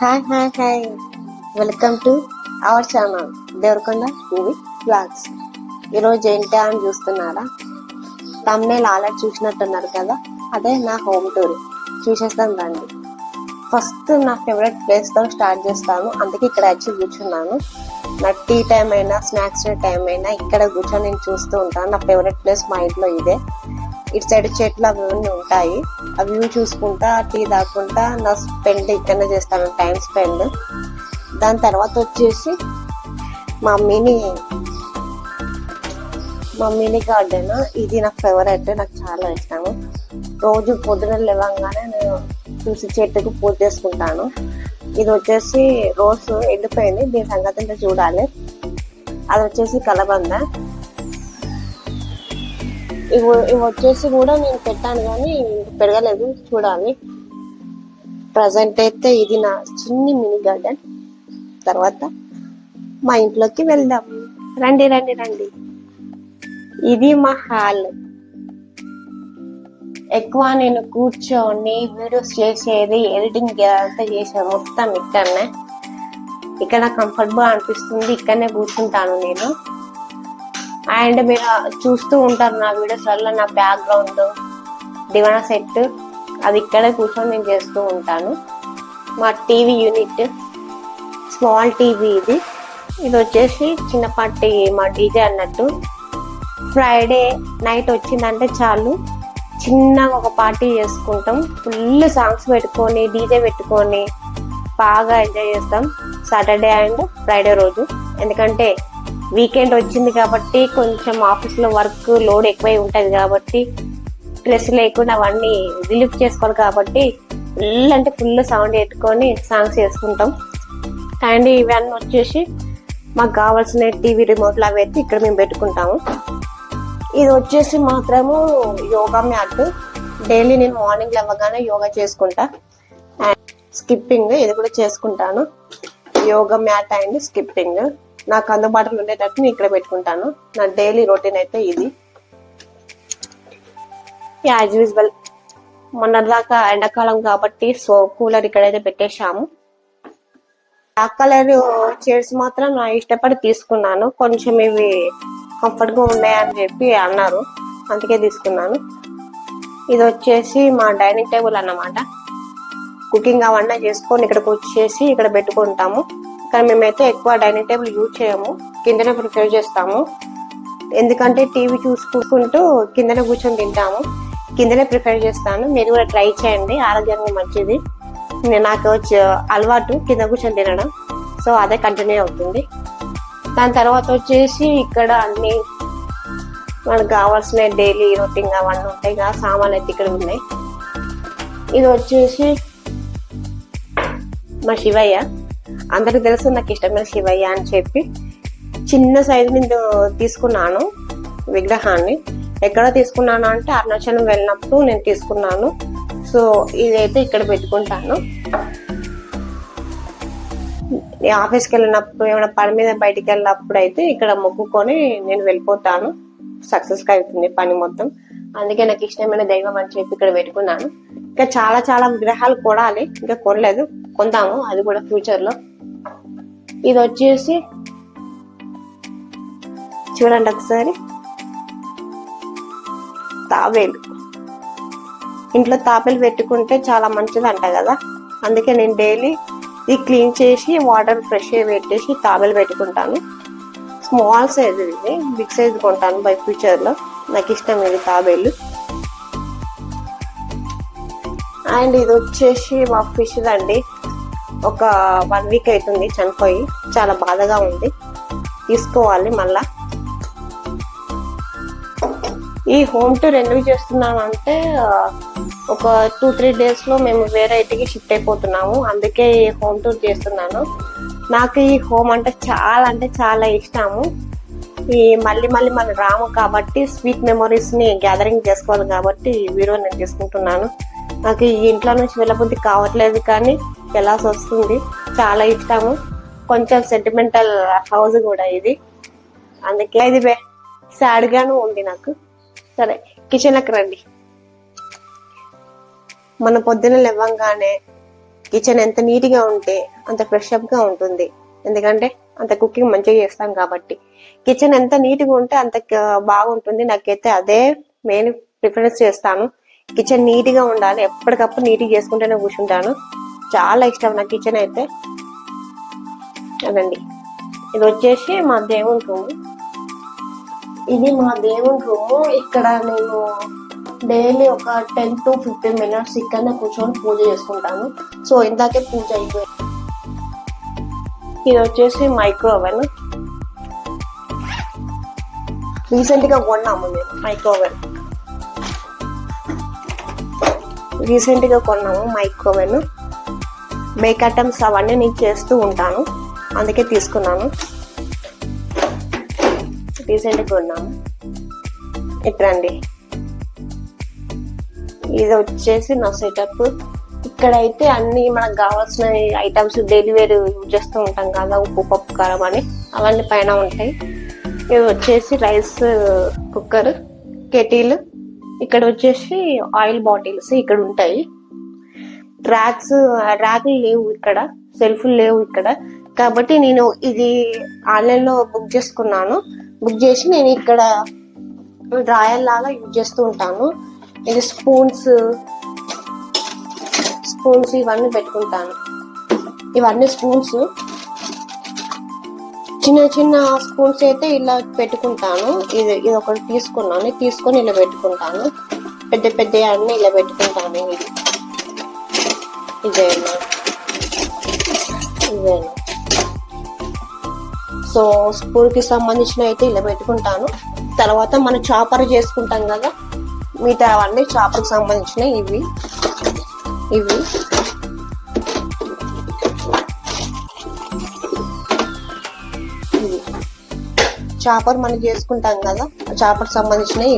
Hi hi hi. Welcome to our channel Devarakonda movie blogs ఈరోజు ఏంటి అని చూస్తున్నారా? తమ్నేల్ ఆల్రెడీ చూసినట్టున్నారు కదా? అదే నా హోమ్ టూర్ చూసేస్తాం రండి. ఫస్ట్ నా ఫేవరెట్ ప్లేస్తో స్టార్ట్ చేస్తాను. అందుకే ఇక్కడ వచ్చి కూర్చున్నాను. నా టీ టైం అయినా స్నాక్స్ టైం అయినా ఇక్కడ కూర్చొని నేను చూస్తూ ఉంటాను. నా ఫేవరెట్ ప్లేస్ మా ఇంట్లో ఇదే. ఇటు సైడ్ చెట్లు అవన్నీ ఉంటాయి. ఆ వ్యూ చూసుకుంటా టీ తాగుకుంటా నా స్పెండ్ ఇక్కడనే చేస్తాను టైం స్పెండ్ దాని తర్వాత వచ్చేసి మా మినీ మా మినీ గార్డెన్ ఇది నాకు ఫేవరెట్ నాకు చాలా ఇష్టము రోజు పొద్దున లేవగానే నేను చూసి చెట్టుకు పూజ చేసుకుంటాను. ఇది వచ్చేసి రోజు ఎండిపోయింది దీని సంగతి చూడాలి. అది వచ్చేసి కలబంద. ఇవి ఇవి వచ్చేసి కూడా నేను పెట్టాను కానీ పెరగలేదు. చూడాలి. ప్రజెంట్ అయితే ఇది నా చిన్ని మినీ గార్డెన్ తర్వాత మా ఇంట్లోకి వెళ్దాం. రండి రండి రండి. ఇది మా హాల్ ఎక్కువ నేను కూర్చొని వీడియోస్ చేసేది ఎడిటింగ్ అంతా చేసాను మొత్తం ఇక్కడనే. ఇక్కడ కంఫర్ట్గా అనిపిస్తుంది. ఇక్కడనే కూర్చుంటాను నేను. అండ్ మీరు చూస్తూ ఉంటారు నా వీడియోస్ వల్ల నా బ్యాక్గ్రౌండ్ దివానా సెట్ అది ఇక్కడే కూర్చొని నేను చేస్తూ ఉంటాను. మా టీవీ యూనిట్ స్మాల్ టీవీ ఇది. ఇది వచ్చేసి చిన్నపాటి మా డీజే అన్నట్టు. ఫ్రైడే నైట్ వచ్చిందంటే చాలు. చిన్నగా ఒక పార్టీ చేసుకుంటాం. ఫుల్ సాంగ్స్ పెట్టుకొని డీజే పెట్టుకొని బాగా ఎంజాయ్ చేస్తాం. సాటర్డే అండ్ ఫ్రైడే రోజు. ఎందుకంటే వీకెండ్ వచ్చింది కాబట్టి కొంచెం ఆఫీస్లో వర్క్ లోడ్ ఎక్కువై ఉంటుంది కాబట్టి స్ట్రెస్ లేకుండా అవన్నీ రిలీఫ్ చేసుకోవాలి కాబట్టి ఫుల్ అంటే ఫుల్ సౌండ్ పెట్టుకొని సాంగ్స్ చేసుకుంటాం. అండ్ ఇవన్నీ వచ్చేసి మాకు కావాల్సిన టీవీ రిమోట్లు అవి అయితే ఇక్కడ మేము పెట్టుకుంటాము. ఇది వచ్చేసి మాత్రము యోగా మ్యాట్. డైలీ నేను మార్నింగ్ లేవగానే యోగా చేసుకుంటా. అండ్ స్కిప్పింగ్ ఇది కూడా చేసుకుంటాను. Yoga mat and skipping. నాకు అందుబాటులో ఉండేటట్టు నేను ఇక్కడ పెట్టుకుంటాను. నా డైలీ రొటీన్ అయితే ఇది. యాజ్ యూజువల్ మొన్నటిదాకా ఎండాకాలం కాబట్టి సో కూలర్ ఇక్కడైతే పెట్టేశాము. బ్లాక్ కలర్ చైర్స్ మాత్రం నా ఇష్టపడి తీసుకున్నాను. కొంచెం ఇవి కంఫర్ట్గా ఉన్నాయని చెప్పి అన్నారు. అందుకే తీసుకున్నాను. ఇది వచ్చేసి మా డైనింగ్ టేబుల్ అన్నమాట. కుకింగ్ అవన్నీ చేసుకొని ఇక్కడికి వచ్చేసి ఇక్కడ పెట్టుకుంటాము. కానీ మేమైతే ఎక్కువ డైనింగ్ టేబుల్ యూజ్ చేయము. కిందనే ప్రిఫర్ చేస్తాము. ఎందుకంటే టీవీ చూసుకుంటూ కిందనే కూర్చొని తింటాము. కిందనే ప్రిఫర్ చేస్తాను. మీరు కూడా ట్రై చేయండి. ఆరోగ్యానికి మంచిది. నేను నాకు వచ్చి అలవాటు కింద కూర్చొని తినడం. సో అదే కంటిన్యూ అవుతుంది. దాని తర్వాత వచ్చేసి ఇక్కడ అన్ని మనకు కావాల్సిన డైలీ రొటీన్ అవన్నీ ఉంటాయి కదా సామాన్లు అయితే ఇక్కడ ఉన్నాయి. ఇది వచ్చేసి మా శివయ్య. అందరికి తెలుసు నాకు ఇష్టమైన శివయ్య అని చెప్పి చిన్న సైజు నేను తీసుకున్నాను విగ్రహాన్ని. ఎక్కడ తీసుకున్నాను అంటే అరుణాచలం వెళ్ళినప్పుడు నేను తీసుకున్నాను. సో ఇదైతే ఇక్కడ పెట్టుకుంటాను. ఆఫీస్కి వెళ్ళినప్పుడు ఏమైనా పని మీద బయటికి వెళ్ళినప్పుడు అయితే ఇక్కడ మొక్కుకొని నేను వెళ్ళిపోతాను. సక్సెస్గా అవుతుంది పని మొత్తం. అందుకే నాకు ఇష్టమైన దైవం అని చెప్పి ఇక్కడ పెట్టుకున్నాను. ఇంకా చాలా చాలా విగ్రహాలు కొడాలి. ఇంకా కొనలేదు. కొందాము. అది కూడా ఫ్యూచర్లో ఇది వచ్చేసి చూడండి ఒకసారి. తాబేలు. ఇంట్లో తాపేలు పెట్టుకుంటే చాలా మంచిది అంట కదా. అందుకే నేను డైలీ ఇది క్లీన్ చేసి వాటర్ ఫ్రెష్ పెట్టేసి తాబేలు పెట్టుకుంటాను. స్మాల్ సైజ్ ఇది బిగ్ సైజ్ కొంటాను బై ఫ్యూచర్లో. నాకు ఇష్టం ఇది తాబేలు. అండ్ ఇది వచ్చేసి మా ఫిష్ అండి ఒక వన్ వీక్ అవుతుంది చనిపోయి. చాలా బాధగా ఉంది. తీసుకోవాలి మళ్ళా. ఈ హోమ్ టూర్ ఎందుకు చేస్తున్నాను అంటే ఒక టూ త్రీ డేస్లో మేము వేరే ఇంటికి షిఫ్ట్ అయిపోతున్నాము. అందుకే ఈ హోమ్ టూర్ చేస్తున్నాను. నాకు ఈ హోమ్ అంటే చాలా అంటే చాలా ఇష్టము. ఈ మళ్ళీ మళ్ళీ మనం రాము కాబట్టి స్వీట్ మెమొరీస్ని గ్యాదరింగ్ చేసుకోవాలి కాబట్టి ఈ వీడియో నేను తీసుకుంటున్నాను. నాకు ఈ ఇంట్లో నుంచి వెళ్ళబుద్ధి కావట్లేదు కానీ వెళ్ళాల్సి వస్తుంది? చాలా ఇష్టము. కొంచెం సెంటిమెంటల్ హౌస్ కూడా ఇది. అందుకే ఇది సాడ్గాను ఉంది నాకు. సరే కిచెన్కి రండి. మన పొద్దున లేవంగానే కిచెన్ ఎంత నీట్గా ఉంటే అంత ఫ్రెష్ అప్గా ఉంటుంది. ఎందుకంటే అంత కుకింగ్ మంచిగా చేస్తాం కాబట్టి. కిచెన్ ఎంత నీట్గా ఉంటే అంత బాగుంటుంది. నాకైతే అదే మెయిన్ ప్రిఫరెన్స్ చేస్తాను. కిచెన్ నీట్గా ఉండాలి. ఎప్పటికప్పుడు నీట్గా చేసుకుంటూనే కూర్చుంటాను. చాలా ఇష్టం నా కిచెన్ అయితే. అదండి. ఇది వచ్చేసి మా దేవుని రూమ్. ఇది మా దేవుని రూమ్. ఇక్కడ నేను డైలీ ఒక టెన్ టు ఫిఫ్టీన్ మినిట్స్ ఇక్కడనే కూర్చొని పూజ చేసుకుంటాను. సో ఇందాకే పూజ అయిపోయింది. ఇది వచ్చేసి మైక్రో ఓవెన్. రీసెంట్గా కొన్నాము మేము మైక్రో ఓవెన్. రీసెంట్గా కొన్నాము మైక్ ఓవెన్ బేక్ ఐటమ్స్ అవన్నీ నేను చేస్తూ ఉంటాను. అందుకే తీసుకున్నాను. రీసెంట్గా కొన్నాము ఇట్రండి ఇది వచ్చేసి నా సెటప్. ఇక్కడైతే అన్ని మనకు కావాల్సిన ఐటమ్స్ డెలివరీ యూజ్ చేస్తూ ఉంటాం కదా ఉప్పు పప్పు కారం అని. అవన్నీ పైన ఉంటాయి. ఇది వచ్చేసి రైస్ కుక్కర్ కెటీలు ఇక్కడ వచ్చేసి ఆయిల్ బాటిల్స్ ఇక్కడ ఉంటాయి. ర్యాక్స్ ర్యాక్లు లేవు ఇక్కడ. సెల్ఫ్లు లేవు ఇక్కడ. కాబట్టి నేను ఇది ఆన్లైన్లో బుక్ చేసుకున్నాను. బుక్ చేసి నేను ఇక్కడ డ్రాయర్ లాగా యూజ్ చేస్తూ ఉంటాను. ఇది స్పూన్స్ స్పూన్స్ ఇవన్నీ పెట్టుకుంటాను. ఇవన్నీ స్పూన్స్. చిన్న చిన్న స్పూన్స్ అయితే ఇలా పెట్టుకుంటాను. ఇది ఇది ఒకటి తీసుకున్నాను. తీసుకొని ఇలా పెట్టుకుంటాను. పెద్ద పెద్ద అన్ని ఇలా పెట్టుకుంటాను. ఇది. ఇదేనా? ఇదేనా? సో స్పూన్కి సంబంధించిన అయితే ఇలా పెట్టుకుంటాను. తర్వాత మనం చాపర్ చేసుకుంటాం కదా మిగతా అవన్నీ చాపర్కి సంబంధించినవి. ఇవి. ఇవి. చాపర్ మనం చేసుకుంటాం కదా చాపర్ సంబంధించినవి.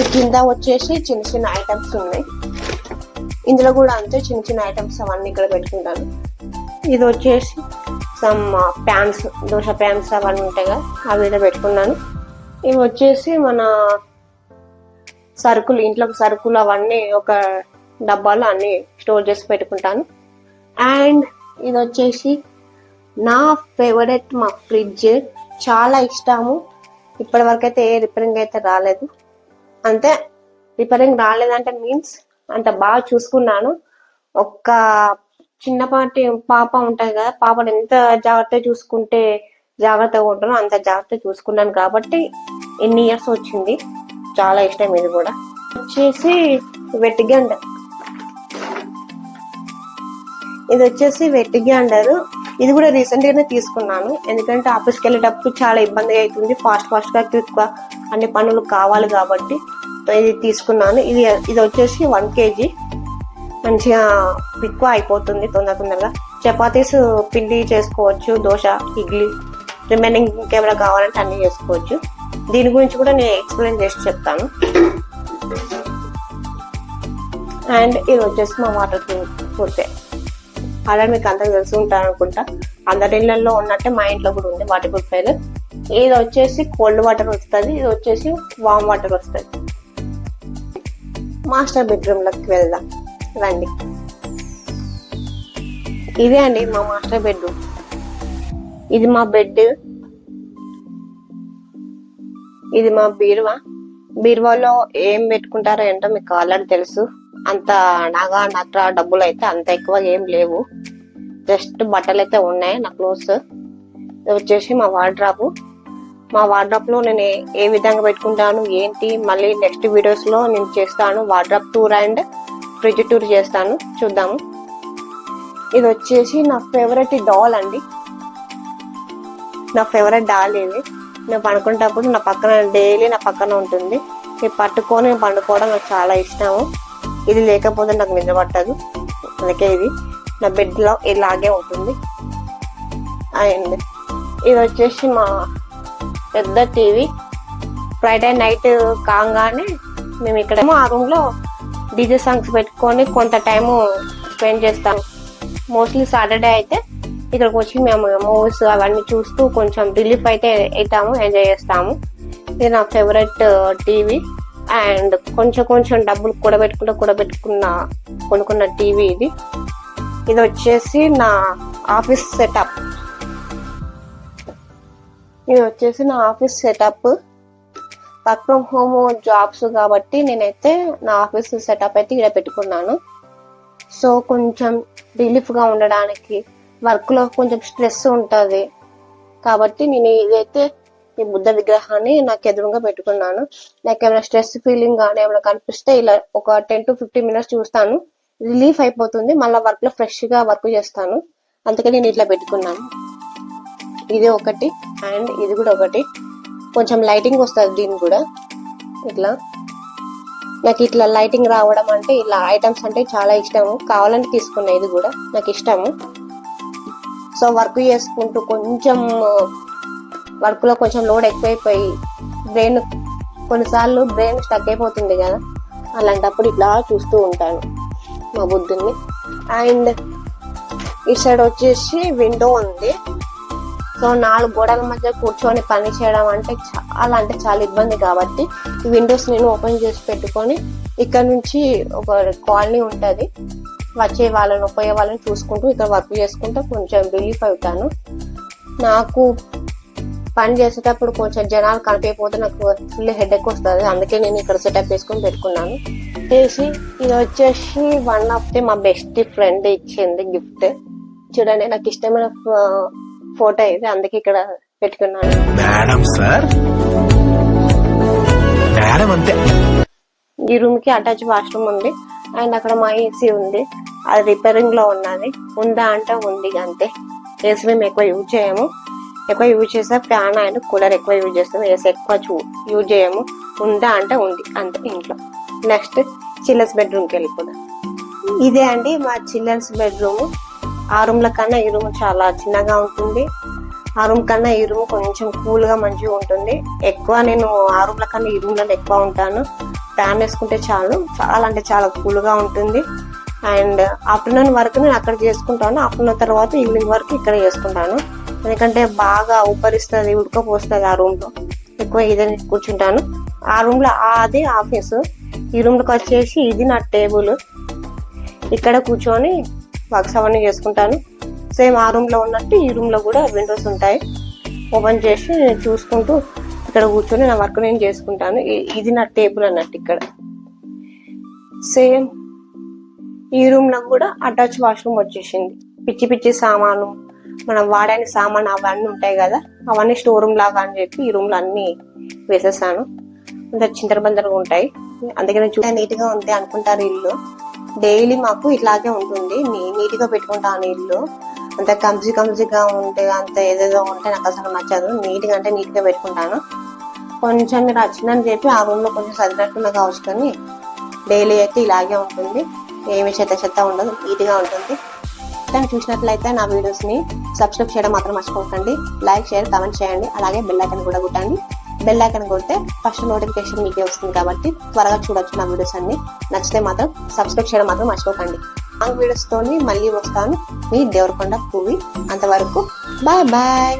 ఈ కింద వచ్చేసి చిన్న చిన్న ఐటమ్స్ ఉన్నాయి. ఇందులో కూడా అంతే చిన్న చిన్న ఐటమ్స్ అవన్నీ ఇక్కడ పెట్టుకుంటాను. ఇది వచ్చేసి సమ్ ప్యాన్స్ దోశ ప్యాన్స్ అవన్నీ ఉంటాయి కదా అవి ఇలా పెట్టుకున్నాను. ఇవి వచ్చేసి మన సరుకులు ఇంట్లో సరుకులు అవన్నీ ఒక డబ్బాలో అన్ని స్టోర్ చేసి పెట్టుకుంటాను. అండ్ ఇది వచ్చేసి నా ఫేవరెట్ మా ఫ్రిడ్జ్ చాలా ఇష్టము. ఇప్పటి వరకు అయితే ఏ రిపేరింగ్ అయితే రాలేదు. అంతే రిపేరింగ్ రాలేదంటే మీన్స్ అంత బాగా చూసుకున్నాను. ఒక్క చిన్నపాటి పాప ఉంటుంది కదా పాపను ఎంత జాగ్రత్తగా చూసుకుంటే జాగ్రత్తగా ఉంటానో అంత జాగ్రత్తగా చూసుకున్నాను కాబట్టి ఎన్ని ఇయర్స్ వచ్చింది. చాలా ఇష్టం ఇది కూడా. వచ్చేసి వెట్టిగండ ఇది వచ్చేసి వెట్టిగండర్ ఇది కూడా రీసెంట్గానే తీసుకున్నాను. ఎందుకంటే ఆఫీస్కి వెళ్ళేటప్పుడు చాలా ఇబ్బందిగా అవుతుంది ఫాస్ట్ ఫాస్ట్గా గా అన్ని పనులు కావాలి కాబట్టి ఇది తీసుకున్నాను. ఇది ఇది వచ్చేసి వన్ కేజీ. మంచిగా ఎక్కువ అయిపోతుంది తొందర తొందరగా. చపాతీస్ పిండి చేసుకోవచ్చు దోశ ఇడ్లీ రిమైనింగ్ ఇంకేమైనా కావాలంటే అన్ని చేసుకోవచ్చు. దీని గురించి కూడా నేను ఎక్స్ప్లెయిన్ చేసి చెప్తాను. అండ్ ఇది వచ్చేసి మా వాటర్ పూర్తి. అలా మీకు అంతా తెలిసి ఉంటారు అనుకుంటా. అందరి ఇళ్ళలో ఉన్నట్టే మా ఇంట్లో కూడా ఉంది వాటర్ ప్యూరిఫైర్ ఇది వచ్చేసి కోల్డ్ వాటర్ వస్తుంది ఇది వచ్చేసి వామ్ వాటర్ వస్తుంది. మాస్టర్ బెడ్రూమ్లోకి వెళ్దాం. రండి. ఇదే అండి మా మాస్టర్ బెడ్రూమ్. ఇది మా బెడ్. ఇది మా బీరువా. బీరువాలో ఏం పెట్టుకుంటారో ఏంటో మీకు ఆల్రెడీ తెలుసు. అంత నగ నట్ర డబ్బులు అయితే అంత ఎక్కువ ఏం లేవు. జస్ట్ బట్టలు అయితే ఉన్నాయి నా క్లోత్స్. వచ్చేసి మా వార్డ్రాప్. మా వార్డ్రాప్లో నేను ఏ- విధంగా పెట్టుకుంటాను ఏంటి మళ్ళీ నెక్స్ట్ వీడియోస్లో నేను చేస్తాను wardrobe tour and fridge tour చేస్తాను. చూద్దాము. ఇది వచ్చేసి నా ఫేవరెట్ డాల్ అండి. నా ఫేవరెట్ డాల్ ఇది. నేను పండుకునేటప్పుడు నా పక్కన డైలీ నా పక్కన ఉంటుంది. ఇది పట్టుకొని పండుకోవడం నాకు చాలా ఇష్టము. ఇది లేకపోతే నాకు నిద్ర పట్టదు. అందుకే ఇది నా బెడ్లో ఇలాగే ఉంటుంది. అండ్ ఇది వచ్చేసి మా పెద్ద టీవీ. ఫ్రైడే నైట్ కాగానే మేము ఇక్కడ ఆ రూమ్లో డీజే సాంగ్స్ పెట్టుకొని కొంత టైము స్పెండ్ చేస్తాం మోస్ట్లీ సాటర్డే అయితే ఇక్కడికి వచ్చి మేము మూవీస్ అవన్నీ చూస్తూ కొంచెం రిలీఫ్ అయితే అవుతాము ఎంజాయ్ చేస్తాము. ఇది నా ఫేవరెట్ టీవీ. అండ్ కొంచెం కొంచెం డబ్బులు కూడబెట్టుకుంటూ కూడబెట్టుకున్న కొనుక్కున్న టీవీ ఇది. ఇది వచ్చేసి నా ఆఫీస్ సెటప్. ఇది వచ్చేసి నా office setup. Work from home jobs కాబట్టి నేనైతే నా ఆఫీస్ సెటప్ అయితే ఇక్కడ పెట్టుకున్నాను. సో కొంచెం రిలీఫ్గా ఉండడానికి వర్క్లో కొంచెం స్ట్రెస్ ఉంటుంది. కాబట్టి నేను ఇదైతే ఈ బుద్ధ విగ్రహాన్ని నాకు ఎదురుగా పెట్టుకున్నాను. నాకు ఏమైనా స్ట్రెస్ ఫీలింగ్ కానీ ఏమైనా కనిపిస్తే ఇలా ఒక టెన్ టు ఫిఫ్టీన్ మినిట్స్ చూస్తాను. రిలీఫ్ అయిపోతుంది. మళ్ళీ వర్క్లో ఫ్రెష్గా వర్క్ చేస్తాను. అందుకని నేను ఇట్లా పెట్టుకున్నాను. ఇది ఒకటి అండ్ ఇది కూడా ఒకటి. కొంచెం లైటింగ్ వస్తుంది దీని కూడా. ఇట్లా. నాకు ఇట్లా లైటింగ్ రావడం అంటే ఇలా ఐటమ్స్ అంటే చాలా ఇష్టము. కావాలని తీసుకున్నా ఇది కూడా నాకు ఇష్టము. సో వర్క్ చేసుకుంటూ కొంచెం వర్క్లో కొంచెం లోడ్ ఎక్కువైపోయి బ్రెయిన్ కొన్నిసార్లు బ్రెయిన్ స్టక్ అయిపోతుంది కదా. అలాంటప్పుడు ఇట్లా చూస్తూ ఉంటాను మా బుద్ధుని అండ్ ఈ సైడ్ వచ్చేసి విండో ఉంది. సో నాలుగు గోడల మధ్య కూర్చొని పని చేయడం అంటే చాలా అంటే చాలా ఇబ్బంది కాబట్టి ఈ విండోస్ నేను ఓపెన్ చేసి పెట్టుకొని ఇక్కడ నుంచి ఒక కాలనీ ఉంటుంది. వచ్చే వాళ్ళని పోయే వాళ్ళని చూసుకుంటూ ఇక్కడ వర్క్ చేసుకుంటూ కొంచెం రిలీఫ్ అవుతాను. నాకు పని చేసేటప్పుడు కొంచెం జనాలు కనిపించకపోతే నాకు ఫుల్ హెడ్ ఎక్ వస్తుంది. అందుకే నేను ఇక్కడ సెటప్ చేసుకొని పెట్టుకున్నాను. చేసి ఇది వచ్చేసి వన్ ఆఫ్ ది మా బెస్ట్ ఫ్రెండ్ ఇచ్చింది గిఫ్ట్ చూడండి నాకు ఇష్టమైన ఫోటో ఇది. అందుకే ఇక్కడ పెట్టుకున్నాను. మేడం సార్ మేడం అంతే. ఈ రూమ్కి అటాచ్ వాష్రూమ్ ఉంది. అండ్ అక్కడ మా ఏసీ ఉంది. అది రిపేరింగ్లో ఉన్నది. ఉందా అంటే ఉంది అంతే. ఏసీ మేము ఎక్కువ యూజ్ చేయము. ఎక్కువ యూజ్ చేస్తే ఫ్యాన్ అండ్ కూలర్ ఎక్కువ యూజ్ చేస్తాం. ఏసీ ఎక్కువ చూ యూజ్ చేయము. ఉందా అంటే ఉంది. అంతే ఇంట్లో. నెక్స్ట్ చిల్లర్స్ బెడ్రూమ్కి వెళ్ళిపోదాం. ఇదే అండి మా చిల్డ్రన్స్ బెడ్రూమ్. ఆ రూమ్ల కన్నా ఈ రూమ్ చాలా చిన్నగా ఉంటుంది. ఆ రూమ్ కన్నా ఈ రూమ్ కొంచెం కూల్గా మంచిగా ఉంటుంది. ఎక్కువ నేను ఆ రూమ్ల కన్నా ఈ రూమ్లో ఎక్కువ ఉంటాను. ఫ్యాన్ వేసుకుంటే చాలు. చాలా అంటే చాలా కూల్గా ఉంటుంది. అండ్ ఆఫ్టర్నూన్ వరకు నేను అక్కడ చేసుకుంటాను. ఆఫ్టర్నూన్ తర్వాత ఈవినింగ్ వరకు ఇక్కడ చేసుకుంటాను. ఎందుకంటే బాగా ఉపరిస్తుంది ఉడకపోస్తుంది ఆ రూమ్లో. ఎక్కువ ఇదే కూర్చుంటాను. ఆ రూమ్లో అది ఆఫీస్ ఈ రూమ్లోకి వచ్చేసి ఇది నా టేబుల్. ఇక్కడ కూర్చొని వర్క్స్ అవన్నీ చేసుకుంటాను. సేమ్ ఆ రూమ్లో ఉన్నట్టు ఈ రూమ్లో కూడా విండోస్ ఉంటాయి. ఓపెన్ చేసి నేను చూసుకుంటూ ఇక్కడ కూర్చొని నా వర్క్ నేను చేసుకుంటాను. ఇది నా టేబుల్ అన్నట్టు ఇక్కడ. సేమ్ ఈ రూమ్లో కూడా అటాచ్ వాష్రూమ్ వచ్చేసింది. పిచ్చి పిచ్చి సామాను మనం వాడని సామాన్ అవన్నీ ఉంటాయి కదా అవన్నీ స్టోర్ రూమ్ లాగా అని చెప్పి ఈ రూమ్లో అన్ని వేసేసాను. అంత చింతరబందరగా ఉంటాయి. అందుకని చూడ నీట్గా ఉంది అనుకుంటారు ఇల్లు. డైలీ మాకు ఇట్లాగే ఉంటుంది. నీ- నీట్గా పెట్టుకుంటాను ఇల్లు. అంత కంజి కంజిగా ఉంటే అంత ఏదేదో ఉంటే నాకు అసలు నచ్చదు. నీట్గా అంటే నీట్గా పెట్టుకుంటాను. కొంచెం మీరు వచ్చిందని చెప్పి ఆ రూమ్లో కొంచెం చదివినట్టుగా కావచ్చు కానీ డైలీ అయితే ఇలాగే ఉంటుంది. ఏమి చెత్త చెత్త ఉండదు. నీట్గా ఉంటుంది కానీ చూసినట్లయితే నా వీడియోస్ని సబ్స్క్రైబ్ చేయడం మాత్రం మర్చిపోకండి. లైక్ షేర్ కామెంట్ చేయండి. అలాగే బెల్ ఐకన్ కూడా కొట్టండి. బెల్ ఐకన్ కొడితే ఫస్ట్ నోటిఫికేషన్ మీకే వస్తుంది కాబట్టి త్వరగా చూడొచ్చు నా వీడియోస్ అన్ని. నచ్చితే మాత్రం సబ్స్క్రైబ్ చేయడం మాత్రం మర్చిపోకండి. లాంగ్ వీడియోస్ తోని మళ్ళీ వస్తాను మీ దేవరకొండ పూవి అంతవరకు బాయ్ బాయ్